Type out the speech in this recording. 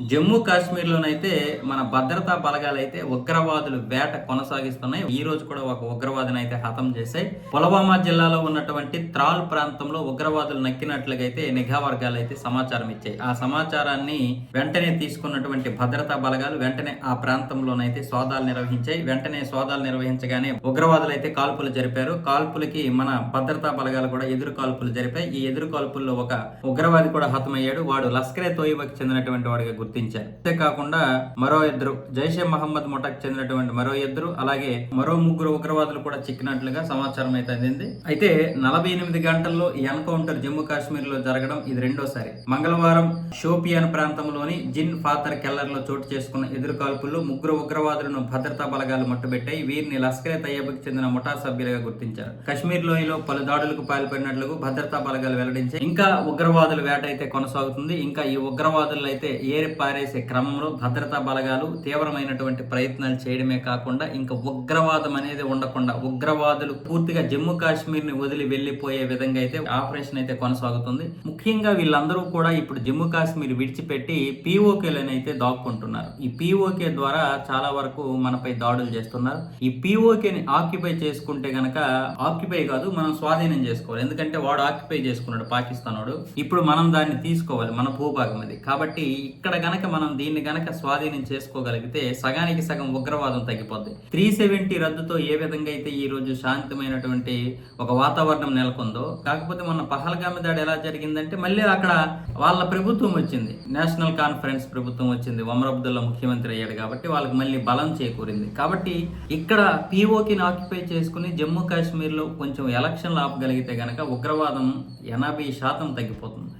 జమ్మూ కాశ్మీర్లోనైతే మన భద్రతా బలగాలు అయితే ఉగ్రవాదులు వేట కొనసాగిస్తున్నాయి. ఈ రోజు కూడా ఒక ఉగ్రవాదిని అయితే హతం చేశాయి. పులవామా జిల్లాలో ఉన్నటువంటి త్రాల్ ప్రాంతంలో ఉగ్రవాదులు నక్కినట్లుగా అయితే నిఘా వర్గాలు అయితే సమాచారం ఇచ్చాయి. ఆ సమాచారాన్ని వెంటనే తీసుకున్నటువంటి భద్రతా బలగాలు వెంటనే ఆ ప్రాంతంలోనైతే సోదాలు నిర్వహించాయి. వెంటనే సోదాలు నిర్వహించగానే ఉగ్రవాదులు అయితే కాల్పులు జరిపారు. కాల్పులకి మన భద్రతా బలగాలు కూడా ఎదురు కాల్పులు జరిపాయి. ఈ ఎదురు కాల్పుల్లో ఒక ఉగ్రవాది కూడా హతమయ్యాడు. వాడు లస్కరే తోయిబకి చెందినటువంటి వాడిగా గుర్తించారు. అంతేకాకుండా మరో ఇద్దరు జైషే మహమ్మద్ ముఠాకు చెందినటువంటి మరో ఇద్దరు అలాగే మరో ముగ్గురు ఉగ్రవాదులు కూడా చిక్కినట్లుగా సమాచారం అయితే అందింది అయితే నలభై ఎనిమిది గంటల్లో ఈ ఎన్కౌంటర్ జమ్మూ కాశ్మీర్లో జరగడం ఇది రెండోసారి. మంగళవారం షోపియాన్ ప్రాంతంలోని జిన్ ఫాతర్ కెల్లర్లో చోటు చేసుకున్న ఎదురు కాల్పుల్లో ముగ్గురు ఉగ్రవాదులను భద్రతా బలగాలు మట్టుబెట్టాయి. వీరిని లస్కరే తయ్యబకి చెందిన ముఠా సభ్యులుగా గుర్తించారు. కశ్మీర్ లోయలో పలు దాడులకు పాల్పడినట్లు భద్రతా బలగాలు వెల్లడించాయి. ఇంకా ఉగ్రవాదుల వేట అయితే కొనసాగుతుంది. ఇంకా ఈ ఉగ్రవాదులు అయితే ఏరి పారేసే క్రమంలో భద్రతా బలగాలు తీవ్రమైనటువంటి ప్రయత్నాలు చేయడమే కాకుండా ఇంకా ఉగ్రవాదం అనేది ఉండకుండా ఉగ్రవాదులు పూర్తిగా జమ్మూ కాశ్మీర్ని వదిలి వెళ్ళిపోయే విధంగా అయితే ఆపరేషన్ అయితే కొనసాగుతుంది. ముఖ్యంగా వీళ్ళందరూ కూడా ఇప్పుడు జమ్మూ కాశ్మీర్ విడిచిపెట్టి పీఓకేలను అయితే దాక్కుంటున్నారు. ఈ పీఓకే ద్వారా చాలా వరకు మనపై దాడులు చేస్తున్నారు. ఈ పీఓకేని ఆక్యుపై చేసుకుంటే గనక ఆక్యుపై కాదు మనం స్వాధీనం చేసుకోవాలి. ఎందుకంటే వాడు ఆక్యుపై చేసుకున్నాడు పాకిస్తాన్ వాడు ఇప్పుడు మనం దాన్ని తీసుకోవాలి మన భూభాగం అది. కాబట్టి ఇక్కడ కనుక మనం దీన్ని కనుక స్వాధీనం చేసుకోగలిగితే సగానికి సగం ఉగ్రవాదం తగ్గిపోద్ది. త్రీ సెవెంటీ రద్దుతో ఏ విధంగా అయితే ఈ రోజు శాంతమైనటువంటి ఒక వాతావరణం నెలకొందో కాకపోతే మొన్న పహల్గామి దాడి ఎలా జరిగిందంటే మళ్ళీ అక్కడ వాళ్ళ ప్రభుత్వం వచ్చింది. నేషనల్ కాన్ఫరెన్స్ ప్రభుత్వం వచ్చింది. ఒమర్ అబ్దుల్లా ముఖ్యమంత్రి అయ్యాడు కాబట్టి వాళ్ళకి మళ్ళీ బలం చేకూరింది. కాబట్టి ఇక్కడ పీఓకిని ఆక్యుపై చేసుకుని జమ్మూ కాశ్మీర్లో కొంచెం ఎలక్షన్లు ఆపగలిగితే కనుక ఉగ్రవాదం ఎనభై శాతం తగ్గిపోతుంది.